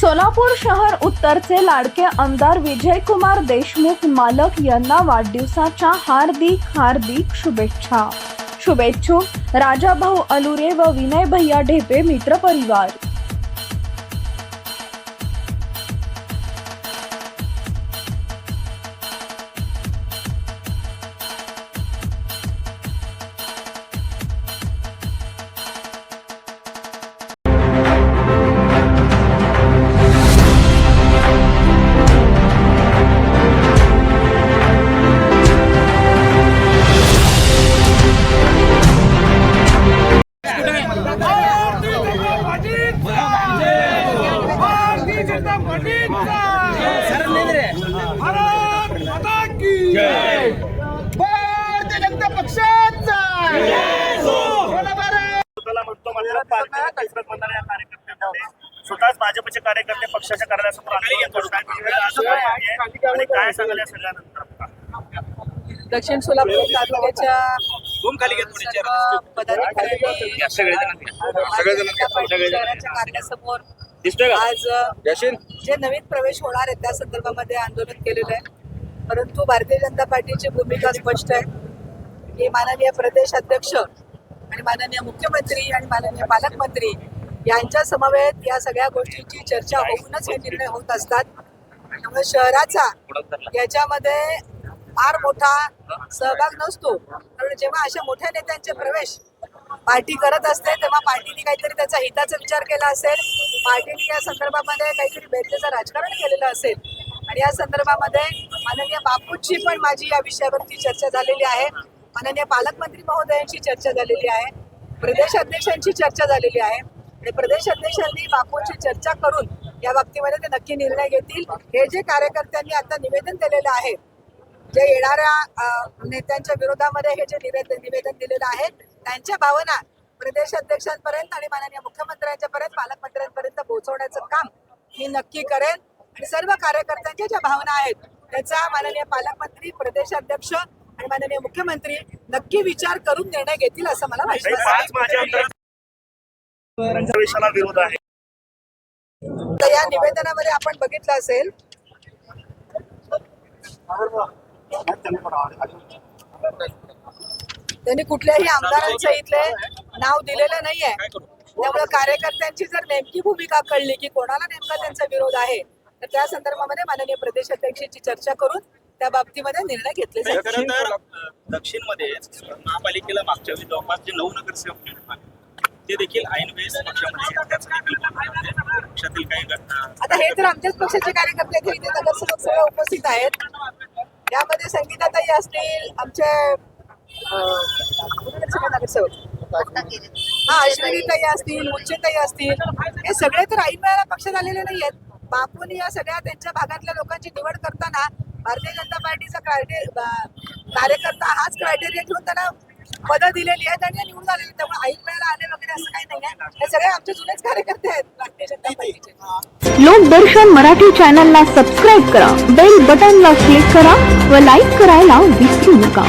सोलापूर शहर उत्तरचे लाडके आमदार विजयकुमार देशमुख मालक यांना वाढदिवसाच्या हार्दिक हार्दिक शुभेच्छा. शुभेच्छुक राजाभाऊ अलुरे व विनय भैया ढेपे मित्रपरिवार. स्वतःच भाजपचे कार्यकर्ते पक्षाच्या कार्यालयासमोर. असं काय या सगळ्यानंतर दक्षिण सोलापूर तालुक्याच्या पदाधिकाऱ्यांनी शहराच्या कार्यालयासमोर आज जे नवीन प्रवेश होणार आहेत त्या संदर्भामध्ये आंदोलन केलेलं आहे. परंतु भारतीय जनता पार्टीची भूमिका स्पष्ट आहे. की माननीय प्रदेश अध्यक्ष आणि माननीय मुख्यमंत्री आणि माननीय पालकमंत्री यांच्या समवेत या सगळ्या गोष्टींची चर्चा होऊनच हे निर्णय होत असतात. त्यामुळे शहराचा याच्यामध्ये फार मोठा सहभाग नसतो. कारण जेव्हा अशा मोठ्या नेत्यांचे प्रवेश पार्टी करत असते तेव्हा पार्टीने काहीतरी त्याचा हिताचा विचार केला असेल. पार्टीने या संदर्भामध्ये काहीतरी बेतलेचं राजकारण केलेलं असेल. आणि या संदर्भामध्ये माननीय बापूंची पण माझी या विषयावरती चर्चा झालेली आहे. माननीय पालकमंत्री महोदयांची चर्चा झालेली आहे. प्रदेश अध्यक्षांची चर्चा झालेली आहे. आणि प्रदेश अध्यक्षांनी बापूंची चर्चा करून या बाबतीमध्ये ते नक्की निर्णय घेतील. हे जे कार्यकर्त्यांनी आता निवेदन दिलेलं आहे जे येणाऱ्या नेत्यांच्या विरोधामध्ये हे जे निवेदन निवेदन दिलेलं आहे त्यांच्या भावना प्रदेश अध्यक्षांपर्यंत आणि माननीय मुख्यमंत्र्यांच्या पर्यंत पालकमंत्र्यांपर्यंत पोहोचवण्याचं काम मी नक्की करेन. आणि सर्व कार्यकर्त्यांच्या ज्या भावना आहेत त्याचा माननीय पालकमंत्री प्रदेश अध्यक्ष आणि माननीय मुख्यमंत्री नक्की विचार करून निर्णय घेतील असं मला विरोध आहे. तर या निवेदनामध्ये आपण बघितलं असेल त्यांनी कुठल्याही आमदारांचं इथले नाव दिलेलं नाहीये. त्यामुळे कार्यकर्त्यांची जर नेमकी भूमिका कळली की कोणाला नेमका त्यांचा विरोध आहे तर त्या संदर्भामध्ये माननीय प्रदेश अध्यक्षांची चर्चा करून त्या बाबतीमध्ये निर्णय घेतले जाईल. दक्षिणमध्ये महापालिकेला मागच्या वेळी जवळपास जे नऊ नगरसेवक ते देखील ऐन वेळेस पक्षामध्ये त्याचं देखील बोलणं म्हणजे पक्षातील काही घटना आता हे तर आमच्याच पक्षाचे कार्यकर्ते आहेत, इथे नगरसेवक सगळे उपस्थित आहेत. यामध्ये संगीताताई असतील आमचे हा अश्विनीताई असतील मुच्चेताई असतील हे सगळे तर आई वेळेला पक्षात आलेले नाही आहेत बापूंनी या सगळ्या त्यांच्या भागातल्या लोकांची निवड करताना भारतीय जनता पार्टीचा कार्यकर्ता हाच क्रायटेरिया घेऊन त्यांना पदं दिलेली आहेत आणि निवडून आलेले त्यामुळे आई मिळायला आले वगैरे असं काही नाही आहे हे सगळे आमचे जुनेच कार्यकर्ते आहेत भारतीय जनता पार्टीचे. लोकदर्शन मराठी चॅनलला सबस्क्राईब करा. बेल बटनला क्लिक करा व लाईक करायला विसरू नका.